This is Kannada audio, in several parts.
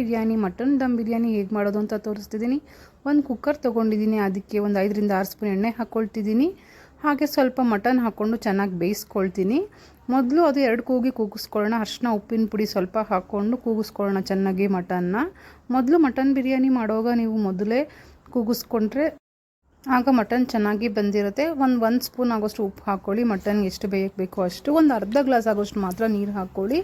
ಬಿರಿಯಾನಿ, ಮಟನ್ ದಮ್ ಬಿರಿಯಾನಿ ಹೇಗೆ ಮಾಡೋದು ಅಂತ ತೋರಿಸ್ತಿದ್ದೀನಿ. ಒಂದು ಕುಕ್ಕರ್ ತೊಗೊಂಡಿದ್ದೀನಿ, ಅದಕ್ಕೆ ಒಂದು ಐದರಿಂದ ಆರು ಸ್ಪೂನ್ ಎಣ್ಣೆ ಹಾಕ್ಕೊಳ್ತಿದ್ದೀನಿ ಹಾಗೆ ಸ್ವಲ್ಪ ಮಟನ್ ಹಾಕ್ಕೊಂಡು ಚೆನ್ನಾಗಿ ಬೇಯಿಸ್ಕೊಳ್ತೀನಿ. ಮೊದಲು ಅದು ಎರಡು ಕೂಗಿ ಕೂಗಿಸ್ಕೊಳ್ಳೋಣ. ಅರ್ಶಿನ, ಉಪ್ಪಿನ ಪುಡಿ ಸ್ವಲ್ಪ ಹಾಕ್ಕೊಂಡು ಕೂಗಿಸ್ಕೊಳ್ಳೋಣ ಚೆನ್ನಾಗಿ ಮಟನ್ನ. ಮೊದಲು ಮಟನ್ ಬಿರಿಯಾನಿ ಮಾಡುವಾಗ ನೀವು ಮೊದಲೇ ಕೂಗಿಸ್ಕೊಂಡ್ರೆ ಆಗ ಮಟನ್ ಚೆನ್ನಾಗಿ ಬಂದಿರುತ್ತೆ. ಒಂದು ಒಂದು ಸ್ಪೂನ್ ಆಗೋಷ್ಟು ಉಪ್ಪು ಹಾಕ್ಕೊಳ್ಳಿ ಮಟನ್ಗೆ ಎಷ್ಟು ಬೇಯಬೇಕು ಅಷ್ಟು. ಒಂದು ಅರ್ಧ ಗ್ಲಾಸ್ ಆಗೋಷ್ಟು ಮಾತ್ರ ನೀರು ಹಾಕ್ಕೊಳ್ಳಿ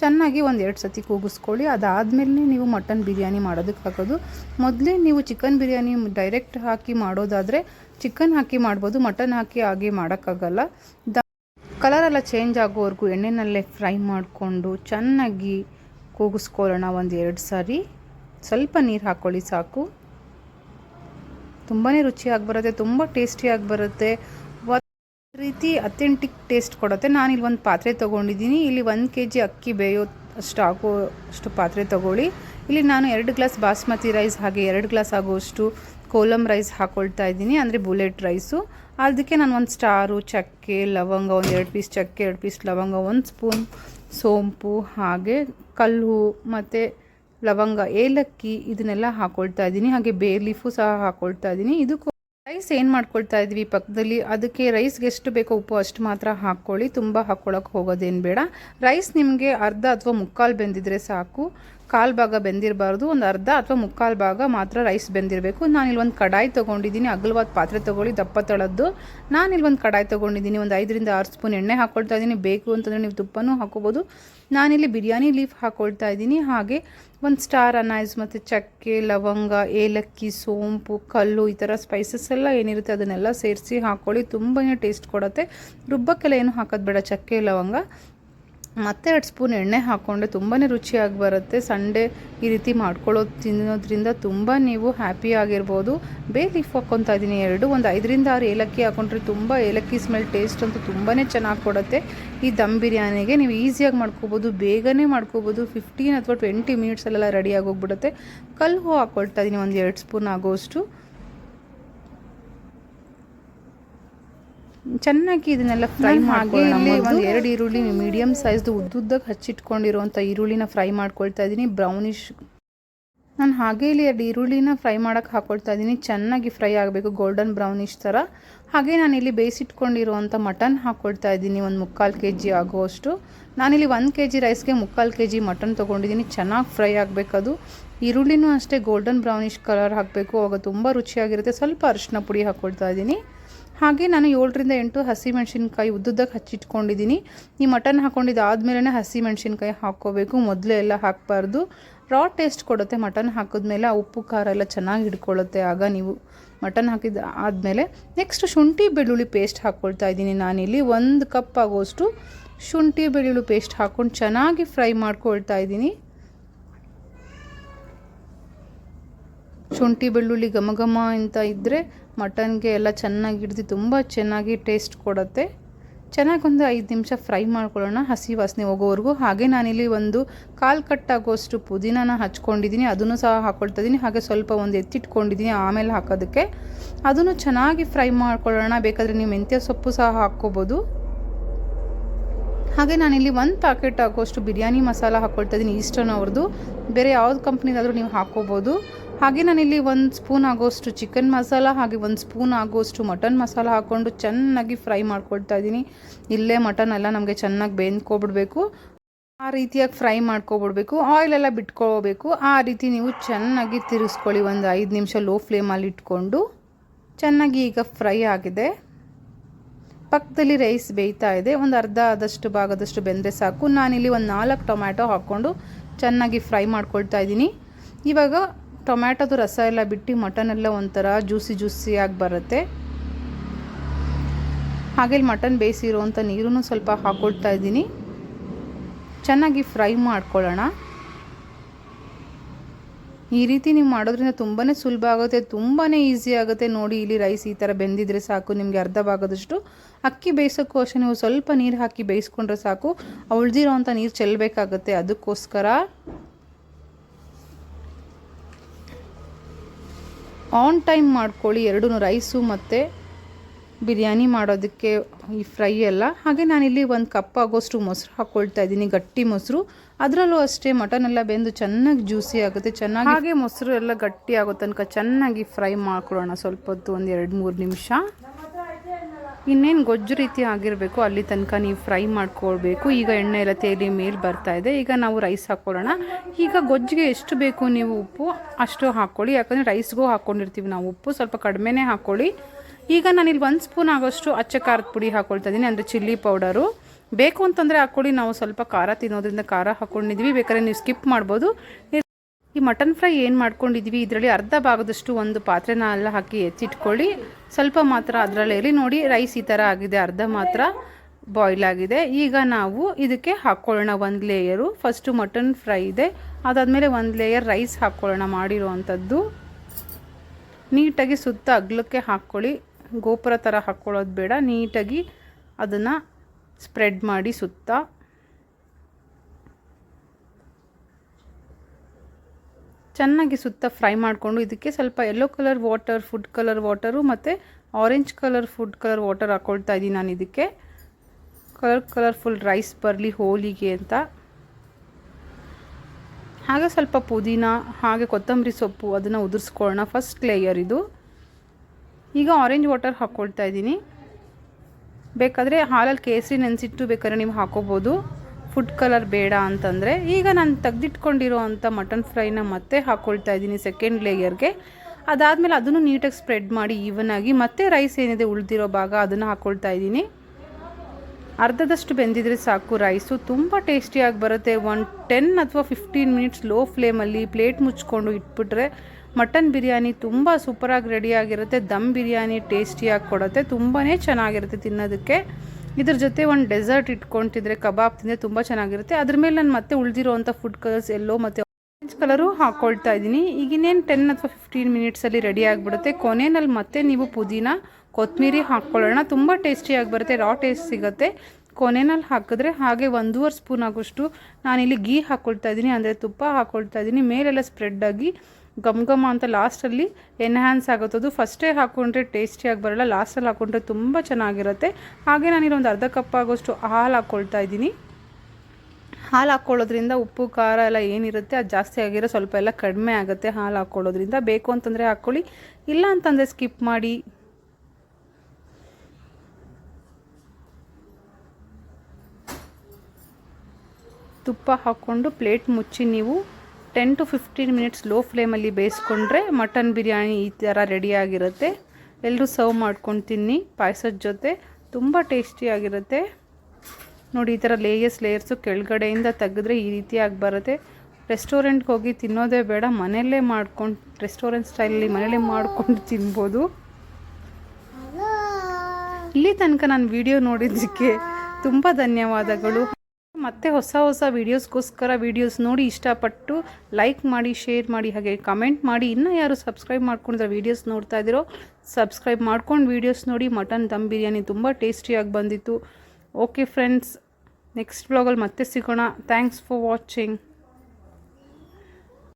ಚೆನ್ನಾಗಿ ಒಂದು ಎರಡು ಸತಿ ಕೂಗಿಸ್ಕೊಳ್ಳಿ. ಅದಾದಮೇಲೆ ನೀವು ಮಟನ್ ಬಿರಿಯಾನಿ ಮಾಡೋದಕ್ಕೆ ಹಾಕೋದು. ಮೊದಲೇ ನೀವು ಚಿಕನ್ ಬಿರಿಯಾನಿ ಡೈರೆಕ್ಟ್ ಹಾಕಿ ಮಾಡೋದಾದರೆ ಚಿಕನ್ ಹಾಕಿ ಮಾಡ್ಬೋದು. ಮಟನ್ ಹಾಕಿ ಹಾಗೆ ಮಾಡೋಕ್ಕಾಗಲ್ಲ. ದ ಕಲರೆಲ್ಲ ಚೇಂಜ್ ಆಗೋವರೆಗೂ ಎಣ್ಣೆನಲ್ಲೇ ಫ್ರೈ ಮಾಡಿಕೊಂಡು ಚೆನ್ನಾಗಿ ಕೂಗಿಸ್ಕೊಳ್ಳೋಣ ಒಂದು ಎರಡು ಸಾರಿ. ಸ್ವಲ್ಪ ನೀರು ಹಾಕ್ಕೊಳ್ಳಿ ಸಾಕು. ತುಂಬಾ ರುಚಿಯಾಗಿ ಬರುತ್ತೆ, ತುಂಬ ಟೇಸ್ಟಿಯಾಗಿ ಬರುತ್ತೆ. ರೀತಿ ಅಥೆಂಟಿಕ್ ಟೇಸ್ಟ್ ಕೊಡುತ್ತೆ. ನಾನು ಇಲ್ಲಿ ಒಂದು ಪಾತ್ರೆ ತೊಗೊಂಡಿದ್ದೀನಿ. ಇಲ್ಲಿ ಒಂದು ಕೆ ಜಿ ಅಕ್ಕಿ ಬೇಯೋ ಅಷ್ಟು ಹಾಕೋ ಅಷ್ಟು ಪಾತ್ರೆ ತೊಗೊಳ್ಳಿ. ಇಲ್ಲಿ ನಾನು ಎರಡು ಗ್ಲಾಸ್ ಬಾಸ್ಮತಿ ರೈಸ್, ಹಾಗೆ ಎರಡು ಗ್ಲಾಸ್ ಆಗೋಷ್ಟು ಕೋಲಮ್ ರೈಸ್ ಹಾಕ್ಕೊಳ್ತಾ ಇದ್ದೀನಿ, ಅಂದರೆ ಬುಲೆಟ್ ರೈಸು. ಅದಕ್ಕೆ ನಾನು ಒಂದು ಸ್ಟಾರು, ಚಕ್ಕೆ, ಲವಂಗ, ಒಂದು ಎರಡು ಪೀಸ್ ಚಕ್ಕೆ, ಎರಡು ಪೀಸ್ ಲವಂಗ, ಒಂದು ಸ್ಪೂನ್ ಸೋಂಪು, ಹಾಗೆ ಕಲ್ಲು, ಮತ್ತು ಲವಂಗ, ಏಲಕ್ಕಿ ಇದನ್ನೆಲ್ಲ ಹಾಕ್ಕೊಳ್ತಾ ಇದ್ದೀನಿ. ಹಾಗೆ ಬೇ ಲೀಫು ಸಹ ಹಾಕ್ಕೊಳ್ತಾ ಇದ್ದೀನಿ. ಇದಕ್ಕೂ ರೈಸ್ ಏನು ಮಾಡ್ಕೊಳ್ತಾ ಇದ್ವಿ? ಪಕ್ಕದಲ್ಲಿ ಅದಕ್ಕೆ ರೈಸ್ಗೆ ಎಷ್ಟು ಬೇಕೋ ಉಪ್ಪು ಅಷ್ಟು ಮಾತ್ರ ಹಾಕ್ಕೊಳ್ಳಿ. ತುಂಬ ಹಾಕ್ಕೊಳ್ಳೋಕೆ ಹೋಗೋದೇನು ಬೇಡ. ರೈಸ್ ನಿಮಗೆ ಅರ್ಧ ಅಥವಾ ಮುಕ್ಕಾಲು ಬೆಂದಿದ್ರೆ ಸಾಕು. ಕಾಲು ಭಾಗ ಬೆಂದಿರಬಾರ್ದು, ಒಂದು ಅರ್ಧ ಅಥವಾ ಮುಕ್ಕಾಲು ಭಾಗ ಮಾತ್ರ ರೈಸ್ ಬೆಂದಿರಬೇಕು. ನಾನಿಲ್ಲಿ ಒಂದು ಕಡಾಯಿ ತೊಗೊಂಡಿದ್ದೀನಿ ಅಗಲವಾದ ಪಾತ್ರೆ ತೊಗೊಳ್ಳಿ, ದಪ್ಪ ತಳದ್ದು. ನಾನಿಲ್ಲಿ ಒಂದು ಕಡಾಯಿ ತೊಗೊಂಡಿದ್ದೀನಿ ಒಂದು ಐದರಿಂದ ಆರು ಸ್ಪೂನ್ ಎಣ್ಣೆ ಹಾಕ್ಕೊಳ್ತಾ ಇದ್ದೀನಿ ಬೇಕು ಅಂತಂದರೆ ನೀವು ತುಪ್ಪನೂ ಹಾಕೋಬೋದು. ನಾನಿಲ್ಲಿ ಬಿರಿಯಾನಿ ಲೀಫ್ ಹಾಕ್ಕೊಳ್ತಾ ಇದ್ದೀನಿ ಹಾಗೆ ಒಂದು ಸ್ಟಾರ್ ಅನೈಸ್ ಮತ್ತು ಚಕ್ಕೆ, ಲವಂಗ, ಏಲಕ್ಕಿ, ಸೋಂಪು, ಕಲ್ಲು, ಈ ಥರ ಸ್ಪೈಸಸ್ ಎಲ್ಲ ಏನಿರುತ್ತೆ ಅದನ್ನೆಲ್ಲ ಸೇರಿಸಿ ಹಾಕ್ಕೊಳ್ಳಿ ತುಂಬಾ ಟೇಸ್ಟ್ ಕೊಡುತ್ತೆ. ರುಬ್ಬಕ್ಕೆಲ್ಲ ಏನು ಹಾಕೋದು ಬೇಡ. ಚಕ್ಕೆ, ಲವಂಗ. ಮತ್ತೆ ಎರಡು ಸ್ಪೂನ್ ಎಣ್ಣೆ ಹಾಕ್ಕೊಂಡೆ ತುಂಬಾ ರುಚಿಯಾಗಿ ಬರುತ್ತೆ. ಸಂಡೇ ಈ ರೀತಿ ಮಾಡ್ಕೊಳ್ಳೋದು ತಿನ್ನೋದ್ರಿಂದ ತುಂಬ ನೀವು ಹ್ಯಾಪಿ ಆಗಿರ್ಬೋದು. ಬೇ ಲೀಫ್ ಹಾಕ್ಕೊತಾ ಇದ್ದೀನಿ. ಎರಡು, ಒಂದು ಐದರಿಂದ ಆರು ಏಲಕ್ಕಿ ಹಾಕ್ಕೊಂಡ್ರೆ ತುಂಬ ಏಲಕ್ಕಿ ಸ್ಮೆಲ್ ಟೇಸ್ಟ್ ಅಂತೂ ತುಂಬಾ ಚೆನ್ನಾಗಿ ಕೊಡುತ್ತೆ. ಈ ದಮ್ ಬಿರಿಯಾನಿಗೆ ನೀವು ಈಸಿಯಾಗಿ ಮಾಡ್ಕೋಬೋದು, ಬೇಗನೆ ಮಾಡ್ಕೋಬೋದು. ಫಿಫ್ಟೀನ್ ಅಥವಾ ಟ್ವೆಂಟಿ ಮಿನಿಟ್ಸಲ್ಲೆಲ್ಲ ರೆಡಿಯಾಗಿ ಹೋಗ್ಬಿಡುತ್ತೆ. ಕಲ್ಲು ಹಾಕ್ಕೊಳ್ತಾ ಇದ್ದೀನಿ. ಒಂದು ಎರಡು ಸ್ಪೂನ್ ಆಗೋಷ್ಟು. ಚೆನ್ನಾಗಿ ಇದನ್ನೆಲ್ಲ ಫ್ರೈ ಮಾಡಿ ಒಂದು ಎರಡು ಈರುಳ್ಳಿ ಮೀಡಿಯಮ್ ಸೈಜ್ದು ಉದ್ದುದ್ದಕ್ಕೆ ಹಚ್ಚಿಟ್ಕೊಂಡಿರುವಂಥ ಈರುಳ್ಳಿನ ಫ್ರೈ ಮಾಡ್ಕೊಳ್ತಾ ಇದ್ದೀನಿ ಬ್ರೌನಿಶ್ ನಾನು ಹಾಗೆ ಇಲ್ಲಿ ಎರಡು ಈರುಳ್ಳಿನ ಫ್ರೈ ಮಾಡೋಕ್ಕೆ ಹಾಕ್ಕೊಳ್ತಾ ಇದ್ದೀನಿ ಚೆನ್ನಾಗಿ ಫ್ರೈ ಆಗಬೇಕು ಗೋಲ್ಡನ್ ಬ್ರೌನಿಶ್ ಥರ. ಹಾಗೆ ಇಲ್ಲಿ ಬೇಯಿಸಿಟ್ಕೊಂಡಿರುವಂಥ ಮಟನ್ ಹಾಕ್ಕೊಳ್ತಾ ಇದ್ದೀನಿ ಒಂದು ಮುಕ್ಕಾಲು ಕೆ ಜಿ ಆಗುವಷ್ಟು ನಾನಿಲ್ಲಿ ಒಂದು ಕೆ ಜಿ ರೈಸ್ಗೆ ಮುಕ್ಕಾಲು ಕೆ ಜಿ ಮಟನ್ ತೊಗೊಂಡಿದ್ದೀನಿ ಚೆನ್ನಾಗಿ ಫ್ರೈ ಆಗಬೇಕದು ಈರುಳ್ಳಿನೂ ಅಷ್ಟೇ ಗೋಲ್ಡನ್ ಬ್ರೌನಿಶ್ ಕಲರ್ ಹಾಕಬೇಕು. ಆಗ ತುಂಬ ರುಚಿಯಾಗಿರುತ್ತೆ. ಸ್ವಲ್ಪ ಅರಿಶಿನ ಪುಡಿ ಹಾಕ್ಕೊಳ್ತಾ ಇದ್ದೀನಿ ಹಾಗೆ ನಾನು ಏಳರಿಂದ ಎಂಟು ಹಸಿ ಮೆಣಸಿನ್ಕಾಯಿ ಉದ್ದುದ್ದಕ್ಕೆ ಹಚ್ಚಿಟ್ಕೊಂಡಿದ್ದೀನಿ. ಈ ಮಟನ್ ಹಾಕ್ಕೊಂಡಿದ್ದು ಹಸಿಮೆಣ್ಸಿನ್ಕಾಯಿ ಹಸಿ ಮೆಣಸಿನ್ಕಾಯಿ ಹಾಕ್ಕೋಬೇಕು. ಮೊದಲೇ ಎಲ್ಲ ಹಾಕಬಾರ್ದು. ರಾ ಟೇಸ್ಟ್ ಕೊಡುತ್ತೆ ಮಟನ್ ಹಾಕಿದ್ಮೇಲೆ ಆ ಉಪ್ಪು, ಖಾರ ಎಲ್ಲ ಚೆನ್ನಾಗಿ ಹಿಡ್ಕೊಳ್ಳುತ್ತೆ. ಆಗ ನೀವು ಮಟನ್ ಹಾಕಿದ ಆದಮೇಲೆ ನೆಕ್ಸ್ಟ್ ಶುಂಠಿ, ಬೆಳ್ಳುಳ್ಳಿ ಪೇಸ್ಟ್ ಹಾಕ್ಕೊಳ್ತಾ ಇದ್ದೀನಿ ನಾನಿಲ್ಲಿ. ಒಂದು ಕಪ್ ಆಗೋಷ್ಟು ಶುಂಠಿ, ಬೆಳ್ಳುಳ್ಳಿ ಪೇಸ್ಟ್ ಹಾಕ್ಕೊಂಡು ಚೆನ್ನಾಗಿ ಫ್ರೈ ಮಾಡ್ಕೊಳ್ತಾ ಇದ್ದೀನಿ. ಶುಂಠಿ ಬೆಳ್ಳುಳ್ಳಿ ಘಮ ಘಮ ಅಂತ ಇದ್ದರೆ ಮಟನ್ಗೆ ಎಲ್ಲ ಚೆನ್ನಾಗಿ ಹಿಡ್ದು ತುಂಬ ಚೆನ್ನಾಗಿ ಟೇಸ್ಟ್ ಕೊಡುತ್ತೆ. ಚೆನ್ನಾಗಿ ಒಂದು ಐದು ನಿಮಿಷ ಫ್ರೈ ಮಾಡ್ಕೊಳ್ಳೋಣ ಹಸಿ ವಾಸನೆ ಹೋಗೋವರೆಗೂ. ಹಾಗೆ ನಾನಿಲ್ಲಿ ಒಂದು ಕಾಲು ಕಟ್ಟಾಗೋಷ್ಟು ಪುದೀನಾನ ಹಚ್ಕೊಂಡಿದ್ದೀನಿ. ಅದನ್ನು ಸಹ ಹಾಕ್ಕೊಳ್ತಾ ಇದ್ದೀನಿ. ಹಾಗೆ ಸ್ವಲ್ಪ ಒಂದು ಎತ್ತಿಟ್ಕೊಂಡಿದ್ದೀನಿ ಆಮೇಲೆ ಹಾಕೋದಕ್ಕೆ. ಅದನ್ನು ಚೆನ್ನಾಗಿ ಫ್ರೈ ಮಾಡ್ಕೊಳ್ಳೋಣ. ಬೇಕಾದರೆ ನೀವು ಮೆಂತ್ಯ ಸೊಪ್ಪು ಸಹ ಹಾಕ್ಕೋಬೋದು. ಹಾಗೆ ನಾನಿಲ್ಲಿ ಒಂದು ಪ್ಯಾಕೆಟ್ ಆಗೋಷ್ಟು ಬಿರಿಯಾನಿ ಮಸಾಲ ಹಾಕ್ಕೊಳ್ತಾ ಇದ್ದೀನಿ ಈಸ್ಟರ್ನ್ ಅವ್ರದ್ದು ಬೇರೆ ಯಾವ್ದು ಕಂಪ್ನಿದಾದರೂ ನೀವು ಹಾಕ್ಕೋಬೋದು. ಹಾಗೆ ನಾನಿಲ್ಲಿ ಒಂದು ಸ್ಪೂನ್ ಆಗೋಷ್ಟು ಚಿಕನ್ ಮಸಾಲ, ಹಾಗೆ ಒಂದು ಸ್ಪೂನ್ ಆಗೋಷ್ಟು ಮಟನ್ ಮಸಾಲ ಹಾಕ್ಕೊಂಡು ಚೆನ್ನಾಗಿ ಫ್ರೈ ಮಾಡ್ಕೊಳ್ತಾ ಇದ್ದೀನಿ. ಇಲ್ಲೇ ಮಟನ್ ಎಲ್ಲ ನಮಗೆ ಚೆನ್ನಾಗಿ ಬೇಯ್ಕೊಬಿಡ್ಬೇಕು. ಆ ರೀತಿಯಾಗಿ ಫ್ರೈ ಮಾಡ್ಕೊಬಿಡ್ಬೇಕು. ಆಯಿಲೆಲ್ಲ ಬಿಟ್ಕೋಬೇಕು ಆ ರೀತಿ ನೀವು ಚೆನ್ನಾಗಿ ತಿರುಗಿಸ್ಕೊಳ್ಳಿ ಒಂದು ಐದು ನಿಮಿಷ ಲೋ ಫ್ಲೇಮಲ್ಲಿ ಇಟ್ಕೊಂಡು ಚೆನ್ನಾಗಿ ಈಗ ಫ್ರೈ ಆಗಿದೆ. ಪಕ್ಕದಲ್ಲಿ ರೈಸ್ ಬೇಯ್ತಾ ಇದೆ. ಒಂದು ಅರ್ಧ ಆದಷ್ಟು ಭಾಗದಷ್ಟು ಬೆಂದರೆ ಸಾಕು. ನಾನಿಲ್ಲಿ ಒಂದು ನಾಲ್ಕು ಟೊಮ್ಯಾಟೊ ಹಾಕ್ಕೊಂಡು ಚೆನ್ನಾಗಿ ಫ್ರೈ ಮಾಡ್ಕೊಳ್ತಾ ಇದ್ದೀನಿ. ಇವಾಗ ಟೊಮ್ಯಾಟೊದು ರಸ ಎಲ್ಲ ಬಿಟ್ಟು ಮಟನ್ ಎಲ್ಲ ಒಂಥರ ಜ್ಯೂಸಿ ಜ್ಯೂಸಿಯಾಗಿ ಬರುತ್ತೆ. ಹಾಗೆ ಮಟನ್ ಬೇಯಿಸಿರುವಂಥ ನೀರನ್ನು ಸ್ವಲ್ಪ ಹಾಕ್ಕೊಳ್ತಾ ಇದ್ದೀನಿ. ಚೆನ್ನಾಗಿ ಫ್ರೈ ಮಾಡ್ಕೊಳ್ಳೋಣ. ಈ ರೀತಿ ನೀವು ಮಾಡೋದ್ರಿಂದ ತುಂಬಾ ಸುಲಭ ಆಗುತ್ತೆ ತುಂಬಾ ಈಸಿ ಆಗುತ್ತೆ. ನೋಡಿ, ಇಲ್ಲಿ ರೈಸ್ ಈ ಥರ ಬೆಂದಿದ್ರೆ ಸಾಕು, ನಿಮಗೆ ಅರ್ಧ ಭಾಗದಷ್ಟು ಅಕ್ಕಿ ಬೇಯಿಸೋಕ್ಕೂ ನೀವು ಸ್ವಲ್ಪ ನೀರು ಹಾಕಿ ಬೇಯಿಸ್ಕೊಂಡ್ರೆ ಸಾಕು. ಉಳ್ದಿರೋ ಅಂಥ ನೀರು ಚೆಲ್ಲಬೇಕಾಗುತ್ತೆ, ಅದಕ್ಕೋಸ್ಕರ. ಆನ್ ಟೈಮ್ ಮಾಡ್ಕೊಳ್ಳಿ ಎರಡೂ ರೈಸು ಮತ್ತು ಬಿರಿಯಾನಿ ಮಾಡೋದಕ್ಕೆ ಈ ಫ್ರೈ ಎಲ್ಲ. ಹಾಗೆ ನಾನಿಲ್ಲಿ ಒಂದು ಕಪ್ ಆಗೋಷ್ಟು ಮೊಸರು ಹಾಕ್ಕೊಳ್ತಾ ಇದ್ದೀನಿ, ಗಟ್ಟಿ ಮೊಸರು. ಅದರಲ್ಲೂ ಅಷ್ಟೇ ಮಟನ್ ಎಲ್ಲ ಬೆಂದು ಚೆನ್ನಾಗಿ ಜ್ಯೂಸಿ ಆಗುತ್ತೆ. ಚೆನ್ನಾಗಿ ಹಾಗೆ ಮೊಸರು ಎಲ್ಲ ಗಟ್ಟಿ ಆಗೋ ತನಕ ಚೆನ್ನಾಗಿ ಫ್ರೈ ಮಾಡ್ಕೊಳ್ಳೋಣ, ಸ್ವಲ್ಪ ಹೊತ್ತು, ಒಂದು ಎರಡು ಮೂರು ನಿಮಿಷ. ಇನ್ನೇನು ಗೊಜ್ಜು ರೀತಿ ಆಗಿರಬೇಕು, ಅಲ್ಲಿ ತನಕ ನೀವು ಫ್ರೈ ಮಾಡ್ಕೊಳ್ಬೇಕು. ಈಗ ಎಣ್ಣೆ ಎಲ್ಲ ತೇಲಿ ಮೇಲೆ ಬರ್ತಾ ಇದೆ, ಈಗ ನಾವು ರೈಸ್ ಹಾಕ್ಕೊಳ್ಳೋಣ ಈಗ ಗೊಜ್ಜಿಗೆ ಎಷ್ಟು ಬೇಕು ನೀವು ಉಪ್ಪು? ಅಷ್ಟು ಹಾಕ್ಕೊಳ್ಳಿ ಯಾಕಂದರೆ ರೈಸ್ಗೂ ಹಾಕ್ಕೊಂಡಿರ್ತೀವಿ ನಾವು ಉಪ್ಪು, ಸ್ವಲ್ಪ ಕಡಿಮೆನೇ ಹಾಕ್ಕೊಳ್ಳಿ ಈಗ ನಾನಿಲ್ಲಿ ಒಂದು ಸ್ಪೂನ್ ಆಗೋಷ್ಟು ಅಚ್ಚ ಖಾರದ ಪುಡಿ ಹಾಕ್ಕೊಳ್ತಾ ಇದ್ದೀನಿ, ಅಂದರೆ ಚಿಲ್ಲಿ ಪೌಡರು. ಬೇಕು ಅಂತಂದರೆ ಹಾಕ್ಕೊಳ್ಳಿ ನಾವು ಸ್ವಲ್ಪ ಖಾರ ತಿನ್ನೋದ್ರಿಂದ ಖಾರ ಹಾಕ್ಕೊಂಡಿದ್ವಿ ಬೇಕಾದ್ರೆ ನೀವು ಸ್ಕಿಪ್ ಮಾಡ್ಬೋದು. ಈ ಮಟನ್ ಫ್ರೈ ಏನು ಮಾಡ್ಕೊಂಡಿದ್ವಿ? ಇದರಲ್ಲಿ ಅರ್ಧ ಭಾಗದಷ್ಟು ಒಂದು ಪಾತ್ರೆನ ಎಲ್ಲ ಹಾಕಿ ಹೆಚ್ಚಿಟ್ಕೊಳ್ಳಿ ಸ್ವಲ್ಪ ಮಾತ್ರ ಅದರಲ್ಲಿ ಇರಲಿ. ನೋಡಿ, ರೈಸ್ ಈ ಥರ ಆಗಿದೆ. ಅರ್ಧ ಮಾತ್ರ ಬಾಯ್ಲ್ ಆಗಿದೆ. ಈಗ ನಾವು ಇದಕ್ಕೆ ಹಾಕ್ಕೊಳ್ಳೋಣ ಒಂದು ಲೇಯರು ಫಸ್ಟು ಮಟನ್ ಫ್ರೈ ಇದೆ. ಅದಾದಮೇಲೆ ಒಂದು ಲೇಯರ್ ರೈಸ್ ಹಾಕ್ಕೊಳ್ಳೋಣ ಮಾಡಿರೋ ಅಂಥದ್ದು ನೀಟಾಗಿ ಸುತ್ತ ಅಗ್ಲಕ್ಕೆ ಹಾಕ್ಕೊಳ್ಳಿ. ಗೋಪುರ ಥರ ಹಾಕ್ಕೊಳ್ಳೋದು ಬೇಡ. ನೀಟಾಗಿ ಅದನ್ನು ಸ್ಪ್ರೆಡ್ ಮಾಡಿ ಸುತ್ತ. ಚೆನ್ನಾಗಿ ಸುತ್ತ ಫ್ರೈ ಮಾಡಿಕೊಂಡು ಇದಕ್ಕೆ ಸ್ವಲ್ಪ yellow colour water food colour water ಮತ್ತು orange colour food colour water ಹಾಕ್ಕೊಳ್ತಾ ಇದ್ದೀನಿ ನಾನು ಇದಕ್ಕೆ. ಕಲರ್ ಕಲರ್ಫುಲ್ ರೈಸ್ ಬರಲಿ ಹೋಲಿಗೆ ಅಂತ. ಹಾಗೆ ಸ್ವಲ್ಪ ಪುದೀನ, ಹಾಗೆ ಕೊತ್ತಂಬರಿ ಸೊಪ್ಪು ಅದನ್ನು ಉದುರಿಸ್ಕೊಳ್ಳೋಣ ಫಸ್ಟ್ ಲೇಯರ್ ಇದು. ಈಗ ಆರೆಂಜ್ ವಾಟರ್ ಹಾಕ್ಕೊಳ್ತಾ ಇದ್ದೀನಿ. ಬೇಕಾದರೆ ಹಾಲಲ್ಲಿ ಕೇಸರಿ ನೆನೆಸಿಟ್ಟು ಬೇಕಾದ್ರೆ ನೀವು ಹಾಕೋಬೋದು. ಫುಡ್ ಕಲರ್ ಬೇಡ ಅಂತಂದರೆ ಈಗ ನಾನು ತೆಗ್ದಿಟ್ಕೊಂಡಿರೋ ಅಂಥ ಮಟನ್ ಫ್ರೈನ ಮತ್ತೆ ಹಾಕ್ಕೊಳ್ತಾ ಇದ್ದೀನಿ ಸೆಕೆಂಡ್ ಲೇಯರ್ಗೆ ಅದಾದಮೇಲೆ ಅದನ್ನು ನೀಟಾಗಿ ಸ್ಪ್ರೆಡ್ ಮಾಡಿ ಈವನ್ ಆಗಿ ಮತ್ತೆ ರೈಸ್ ಏನಿದೆ ಉಳಿದಿರೋ ಭಾಗ ಅದನ್ನು ಹಾಕ್ಕೊಳ್ತಾ ಇದ್ದೀನಿ. ಅರ್ಧದಷ್ಟು ಬೆಂದಿದ್ರೆ ಸಾಕು ರೈಸು ತುಂಬ ಟೇಸ್ಟಿಯಾಗಿ ಬರುತ್ತೆ. ಒನ್ ಟೆನ್ ಅಥವಾ ಫಿಫ್ಟೀನ್ ಮಿನಿಟ್ಸ್ ಲೋ ಫ್ಲೇಮಲ್ಲಿ ಪ್ಲೇಟ್ ಮುಚ್ಕೊಂಡು ಇಟ್ಬಿಟ್ರೆ ಮಟನ್ ಬಿರಿಯಾನಿ ತುಂಬ ಸೂಪರಾಗಿ ರೆಡಿಯಾಗಿರುತ್ತೆ ದಮ್ ಬಿರಿಯಾನಿ ಟೇಸ್ಟಿಯಾಗಿ ಕೊಡುತ್ತೆ. ತುಂಬಾ ಚೆನ್ನಾಗಿರುತ್ತೆ ತಿನ್ನೋದಕ್ಕೆ. ಇದ್ರ ಜೊತೆ ಒಂದು ಡೆಸರ್ಟ್ ಇಟ್ಕೊತಿದ್ರೆ ಕಬಾಬ್ ತಿಂದರೆ ತುಂಬ ಚೆನ್ನಾಗಿರುತ್ತೆ. ಅದ್ರ ಮೇಲೆ ನಾನು ಮತ್ತೆ ಉಳಿದಿರೋವಂಥ ಫುಡ್ ಕಲರ್ಸ್ ಎಲ್ಲೋ ಮತ್ತು ಆರೆಂಜ್ ಕಲರು ಹಾಕ್ಕೊಳ್ತಾ ಇದ್ದೀನಿ. ಈಗಿನೇನು ಟೆನ್ ಅಥವಾ ಫಿಫ್ಟೀನ್ ಮಿನಿಟ್ಸಲ್ಲಿ ರೆಡಿ ಆಗಿಬಿಡುತ್ತೆ. ಕೊನೆಯಲ್ಲಿ ಮತ್ತೆ ನೀವು ಪುದೀನ ಕೊತ್ತಂಬರಿ ಹಾಕ್ಕೊಳ್ಳೋಣ. ತುಂಬ ಟೇಸ್ಟಿಯಾಗಿ ಬರುತ್ತೆ ರಾ ಟೇಸ್ಟ್ ಸಿಗುತ್ತೆ. ಕೊನೆಯಲ್ಲಿ ಹಾಕಿದ್ರೆ ಹಾಗೆ ಒಂದೂವರೆ ಸ್ಪೂನ್ ಆಗೋಷ್ಟು ನಾನಿಲ್ಲಿ ಗೀ ಹಾಕ್ಕೊಳ್ತಾ ಇದ್ದೀನಿ. ಅಂದರೆ ತುಪ್ಪ ಹಾಕ್ಕೊಳ್ತಾ ಇದ್ದೀನಿ. ಮೇಲೆಲ್ಲ ಸ್ಪ್ರೆಡ್ ಆಗಿ ಘಮ್ ಘಮ ಅಂತ ಲಾಸ್ಟಲ್ಲಿ ಎನ್ಹ್ಯಾನ್ಸ್ ಆಗುತ್ತದು ಫಸ್ಟೇ ಹಾಕ್ಕೊಂಡ್ರೆ ಟೇಸ್ಟಿಯಾಗಿ ಬರೋಲ್ಲ, ಲಾಸ್ಟಲ್ಲಿ ಹಾಕ್ಕೊಂಡ್ರೆ ತುಂಬ ಚೆನ್ನಾಗಿರುತ್ತೆ. ಹಾಗೆ ನಾನಿಲ್ಲಿ ಒಂದು ಅರ್ಧ ಕಪ್ ಆಗೋಷ್ಟು ಹಾಲು ಹಾಕ್ಕೊಳ್ತಾ ಇದ್ದೀನಿ. ಹಾಲು ಹಾಕ್ಕೊಳ್ಳೋದ್ರಿಂದ ಉಪ್ಪು, ಖಾರ ಎಲ್ಲ ಏನಿರುತ್ತೆ, ಅದು ಜಾಸ್ತಿ ಆಗಿರೋ ಸ್ವಲ್ಪ ಎಲ್ಲ ಕಡಿಮೆ ಆಗುತ್ತೆ ಹಾಲು ಹಾಕ್ಕೊಳ್ಳೋದ್ರಿಂದ ಬೇಕು ಅಂತಂದರೆ ಹಾಕ್ಕೊಳ್ಳಿ, ಇಲ್ಲ ಅಂತಂದರೆ ಸ್ಕಿಪ್ ಮಾಡಿ. ತುಪ್ಪ ಹಾಕ್ಕೊಂಡು ಪ್ಲೇಟ್ ಮುಚ್ಚಿ ನೀವು ten to fifteen minutes low ಫ್ಲೇಮಲ್ಲಿ ಬೇಯಿಸ್ಕೊಂಡ್ರೆ ಮಟನ್ ಬಿರಿಯಾನಿ ಈ ಥರ ರೆಡಿಯಾಗಿರುತ್ತೆ ಎಲ್ಲರೂ ಸರ್ವ್ ಮಾಡ್ಕೊಂಡು ತಿನ್ನಿ, ಪಾಯಸದ ಜೊತೆ ತುಂಬ ಟೇಸ್ಟಿಯಾಗಿರುತ್ತೆ ನೋಡಿ ಈ ಥರ ಲೇಯರ್ಸ್ ಲೇಯರ್ಸು ಕೆಳಗಡೆಯಿಂದ ತೆಗೆದ್ರೆ ಈ ರೀತಿಯಾಗಿ ಬರುತ್ತೆ. ರೆಸ್ಟೋರೆಂಟ್ಗೆ ಹೋಗಿ ತಿನ್ನೋದೇ ಬೇಡ, ಮನೆಯಲ್ಲೇ ಮಾಡ್ಕೊಂಡು ರೆಸ್ಟೋರೆಂಟ್ ಸ್ಟೈಲಲ್ಲಿ ಮನೆಯಲ್ಲೇ ಮಾಡ್ಕೊಂಡು ತಿನ್ಬೋದು. ಇಲ್ಲಿ ತನಕ ನಾನು ವಿಡಿಯೋ ನೋಡಿದ್ದಕ್ಕೆ ತುಂಬ ಧನ್ಯವಾದಗಳು. ಮತ್ತೆ ಹೊಸ ಹೊಸ ವೀಡಿಯೋಸ್ಗೋಸ್ಕರ ವೀಡಿಯೋಸ್ ನೋಡಿ ಇಷ್ಟಪಟ್ಟು ಲೈಕ್ ಮಾಡಿ ಶೇರ್ ಮಾಡಿ, ಹಾಗೆ ಕಮೆಂಟ್ ಮಾಡಿ. ಇನ್ನೂ ಯಾರು ಸಬ್ಸ್ಕ್ರೈಬ್ ಮಾಡ್ಕೊಂಡಿದ್ರೆ ವೀಡಿಯೋಸ್ ನೋಡ್ತಾ ಇದ್ದೀರೋ ಸಬ್ಸ್ಕ್ರೈಬ್ ಮಾಡ್ಕೊಂಡು ವೀಡಿಯೋಸ್ ನೋಡಿ. ಮಟನ್ ದಮ್ ಬಿರಿಯಾನಿ ತುಂಬ ಟೇಸ್ಟಿಯಾಗಿ ಬಂದಿತ್ತು. ಓಕೆ ಫ್ರೆಂಡ್ಸ್ ನೆಕ್ಸ್ಟ್ ಬ್ಲಾಗಲ್ಲಿ ಮತ್ತೆ ಸಿಗೋಣ. Thanks for watching